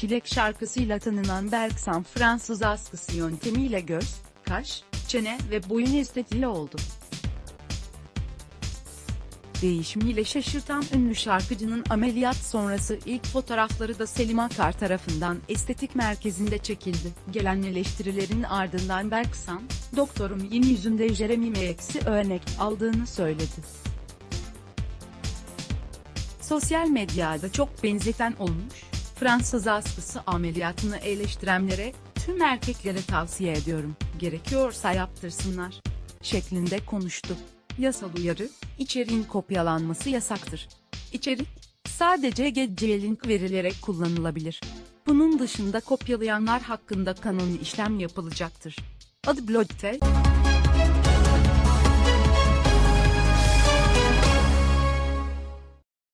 Çilek şarkısıyla tanınan Berksan Fransız askısı yöntemiyle göz, kaş, çene ve boyun estetiği oldu. Değişimiyle şaşırtan ünlü şarkıcının ameliyat sonrası ilk fotoğrafları da Selim Akar tarafından estetik merkezinde çekildi. Gelen eleştirilerin ardından Berksan, doktorum yeni yüzümde Jeremy eksi örnek aldığını söyledi. Sosyal medyada çok benzeten olmuş, Fransız askısı ameliyatını eleştirenlere, tüm erkeklere tavsiye ediyorum, gerekiyorsa yaptırsınlar, şeklinde konuştu. Yasal uyarı, içeriğin kopyalanması yasaktır. İçerik, sadece gece link verilerek kullanılabilir. Bunun dışında kopyalayanlar hakkında kanuni işlem yapılacaktır. Adı Blogtel,